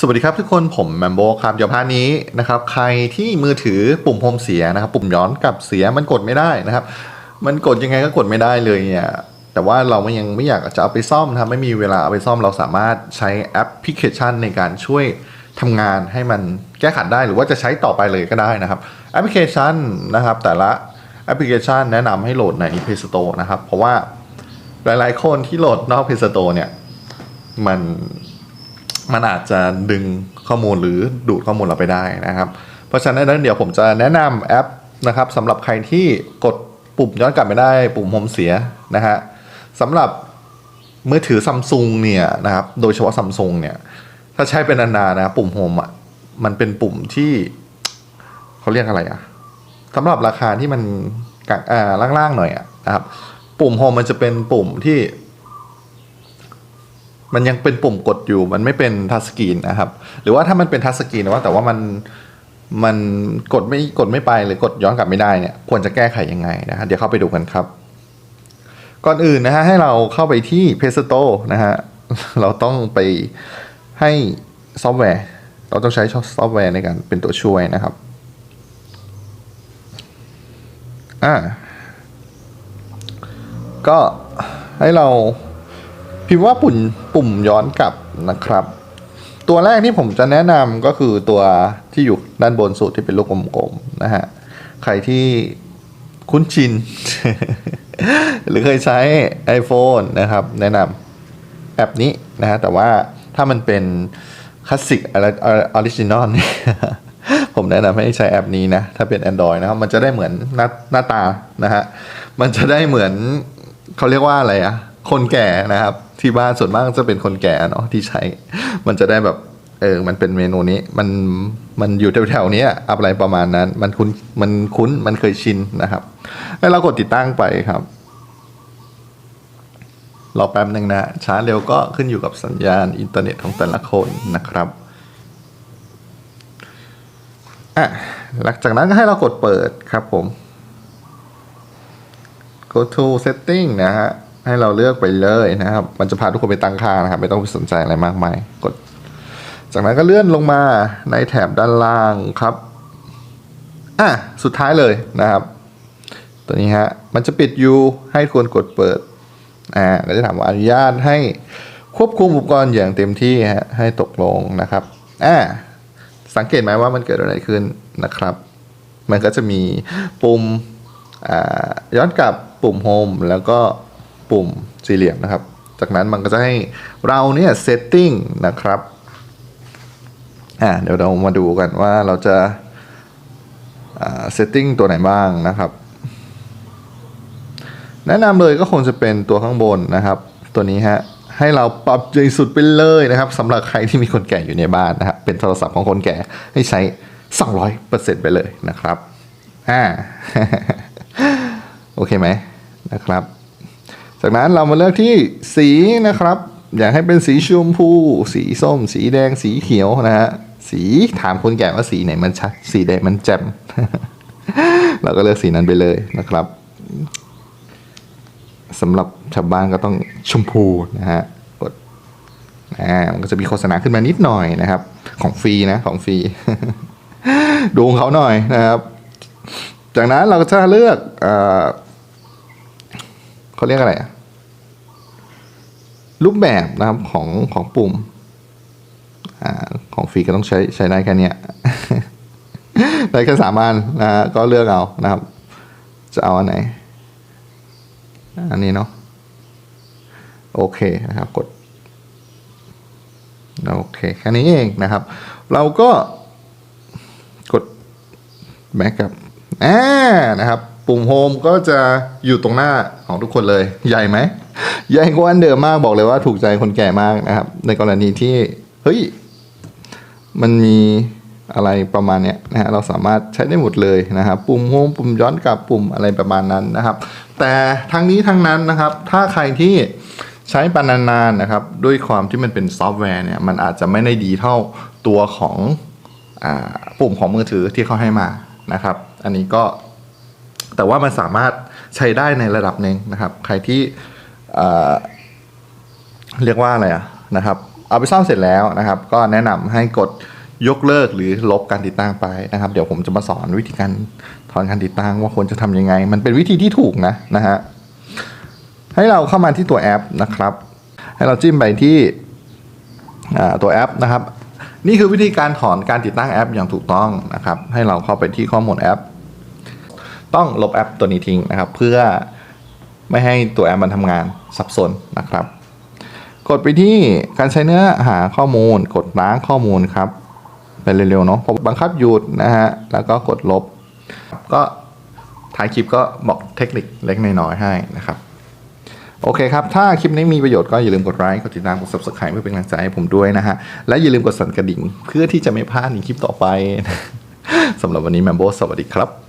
สวัสดีครับทุกคนผมแมมโบครับเดี๋ยวพานี้นะครับใครที่มือถือปุ่มโฮมเสียนะครับ ปุ่มย้อนกลับเสียมันกดไม่ได้นะครับ มันกดยังไงก็กดไม่ได้เลยเนี่ยแต่ว่าเราไม่ยังไม่อยากจะเอาไปซ่อมนะครับไม่มีเวลาเอาไปซ่อมเราสามารถใช้แอปพลิเคชันในการช่วยทำงานให้มันแก้ขัดได้หรือว่าจะใช้ต่อไปเลยก็ได้นะครับแอปพลิเคชันนะครับ แต่ละแอปพลิเคชันแนะนำให้โหลดใน Play Store นะครับ เพราะว่าหลาย ๆ คนที่โหลดนอก Play Store เนี่ยมัน มันอาจจะดึงข้อมูลหรือดูดข้อมูลเราไปได้นะครับ เพราะฉะนั้นเดี๋ยวผมจะแนะนำแอปนะครับสำหรับใครที่กดปุ่มย้อนกลับไม่ได้ปุ่มโฮมเสียนะฮะสำหรับมือถือซัมซุงเนี่ยนะครับโดยเฉพาะซัมซุงเนี่ยถ้าใช้เป็นนานๆนะปุ่มโฮมอะมันเป็นปุ่มที่เขาเรียกอะไรอะสำหรับราคาที่มันกลางอ่าล่างๆหน่อยอะนะครับปุ่มโฮมมันจะเป็นปุ่มที่ มันยังเป็นปุ่มกดอยู่ มันไม่เป็นทัชสกรีนนะครับ หรือว่าถ้ามันเป็นทัชสกรีนว่าแต่ว่ามันมันกดไม่กดไม่ไปหรือกดย้อนกลับไม่ได้เนี่ยควรจะแก้ไขยังไงนะฮะเดี๋ยวเข้าไปดูกันครับ ก่อนอื่นนะฮะให้เราเข้าไปที่ Play Store นะฮะเราต้องไปให้ซอฟต์แวร์ เราต้องใช้ซอฟต์แวร์ในการเป็นตัวช่วยนะครับอ่าก็ให้เรา พิมพ์ว่าปุ่มปุ่มย้อนกลับนะครับ ตัวแรกที่ผมจะแนะนำก็คือตัวที่อยู่ด้านบนสุดที่เป็นลูกกลมๆนะฮะใครที่คุ้นชิน หรือเคยใช้ iPhone นะครับ แนะนำแอปนี้นะฮะแต่ว่าถ้ามันเป็นคลาสสิกอะไรออริจินอลเนี่ยผมแนะนำให้ใช้แอปนี้นะ ถ้าเป็น Android นะครับ มันจะได้เหมือนหน้าหน้าตานะฮะมันจะได้เหมือนเขาเรียกว่าอะไรอะ คนแก่นะครับ ที่บ้านส่วนมากจะเป็นคนแก่เนาะที่ใช้ มันจะได้แบบเออ มันเป็นเมนูนี้ มัน มันอยู่แถวๆนี้อะไรประมาณนั้น มันคุ้น มันคุ้น มันเคยชินนะครับ แล้วเรากดติดตั้งไปครับ รอแป๊บหนึ่งนะ ช้าเร็วก็ขึ้นอยู่กับสัญญาณอินเทอร์เน็ตของแต่ละคนนะครับอะหลังจากนั้นก็ให้เรากดเปิดครับผม go to setting นะฮะ ให้เราเลือกไปเลยนะครับ มันจะพาทุกคนไปตั้งค่านะครับ ไม่ต้องไปสนใจอะไรมากมาย กด จากนั้นก็เลื่อนลงมาในแถบด้านล่างครับ อะ สุดท้ายเลยนะครับ ตัวนี้ฮะ มันจะปิดอยู่ ให้ควรกดเปิด อ่าเราจะถามว่าอนุญาตให้ควบคุมอุปกรณ์อย่างเต็มที่ฮะ ให้ตกลงนะครับ อ่า สังเกตไหมว่ามันเกิดอะไรขึ้นนะครับ มันก็จะมีปุ่มอ่าย้อนกลับปุ่มโฮมแล้วก็ ปุ่มสี่เหลี่ยมนะครับ จากนั้นมันก็จะให้เราเนี่ยเซตติ้งนะครับอ่าเดี๋ยวเรามาดูกันว่าเราจะเซตติ้งตัวไหนบ้างนะครับ แนะนำเลยก็คงจะเป็นตัวข้างบนนะครับ ตัวนี้ฮะให้เราปรับใหญ่สุดไปเลยนะครับสำหรับใครที่มีคนแก่อยู่ในบ้านนะครับเป็นโทรศัพท์ของคนแก่ให้ใช้ 200%ไปเลยนะครับอ่าโอเคไหมนะครับ จากนั้นเรามาเลือกที่สีนะครับ อยากให้เป็นสีชมพู สีส้ม สีแดง สีเขียวนะฮะ สีถามคนแก่ว่าสีไหนมันชัด สีแดงมันแจ่ม เราก็เลือกสีนั้นไปเลยนะครับสำหรับชาวบ้านก็ต้องชมพูนะฮะ กดอ่ามันก็จะมีโฆษณาขึ้นมานิดหน่อยนะครับ ของฟรีนะของฟรีดูของเขาหน่อยนะครับ จากนั้นเราก็จะเลือกอ่อ เขาเรียกอะไรอะรูปแบบนะครับของของปุ่มอของฟรีก็ต้องใช้ใช้ได้แค่นี้ได้แค่สามอันนะฮะก็เลือกเอานะครับ จะเอาอันไหน อันนี้เนาะโอเคนะครับกดโอเคแค่นี้เองนะครับ เราก็กดแบ็กกับอ่านะครับ ปุ่มโฮมก็จะอยู่ตรงหน้าของทุกคนเลย ใหญ่ไหม ใหญ่กว่าอันเดิมมากบอกเลยว่าถูกใจคนแก่มากนะครับ ในกรณีที่ เฮ้ย มันมีอะไรประมาณเนี้ยนะฮะเราสามารถใช้ได้หมดเลยนะครับ ปุ่มโฮมปุ่มย้อนกลับปุ่มอะไรประมาณนั้นนะครับ แต่ทั้งนี้ทั้งนั้นนะครับ ถ้าใครที่ใช้ปานานๆนะครับ ด้วยความที่มันเป็นซอฟต์แวร์เนี่ยมันอาจจะไม่ได้ดีเท่าตัวของอปุ่มของมือถือที่เขาให้มานะครับ อันนี้ก็ แต่ว่ามันสามารถใช้ได้ในระดับหนึ่งนะครับ ใครที่เรียกว่าอะไรอะนะครับ เอาไปซ่อมเสร็จแล้วนะครับ ก็แนะนำให้กดยกเลิกหรือลบการติดตั้งไปนะครับ เดี๋ยวผมจะมาสอนวิธีการถอนการติดตั้งว่าควรจะทำยังไง มันเป็นวิธีที่ถูกนะนะฮะให้เราเข้ามาที่ตัวแอปนะครับ ให้เราจิ้มไปที่ตัวแอปนะครับ นี่คือวิธีการถอนการติดตั้งแอปอย่างถูกต้องนะครับ ให้เราเข้าไปที่ข้อมูลแอป ต้องลบแอปตัวนี้ทิ้งนะครับ เพื่อไม่ให้ตัวแอปมันทำงานสับสนนะครับ กดไปที่การใช้เนื้อหาข้อมูล กดล้างข้อมูลครับไปเร็วๆเนาะผมบังคับหยุดนะฮะแล้วก็กดลบ ก็ท้ายคลิปก็บอกเทคนิคเล็กน้อยให้นะครับ โอเคครับ ถ้าคลิปนี้มีประโยชน์ก็อย่าลืมกดไลค์กดติดตามกด subscribe เพื่อเป็นกำลังใจให้ผมด้วยนะฮะ และอย่าลืมกดสั่นกระดิ่ง เพื่อที่จะไม่พลาดในคลิปต่อไปสำหรับวันนี้แมมโบสวัสดีครับ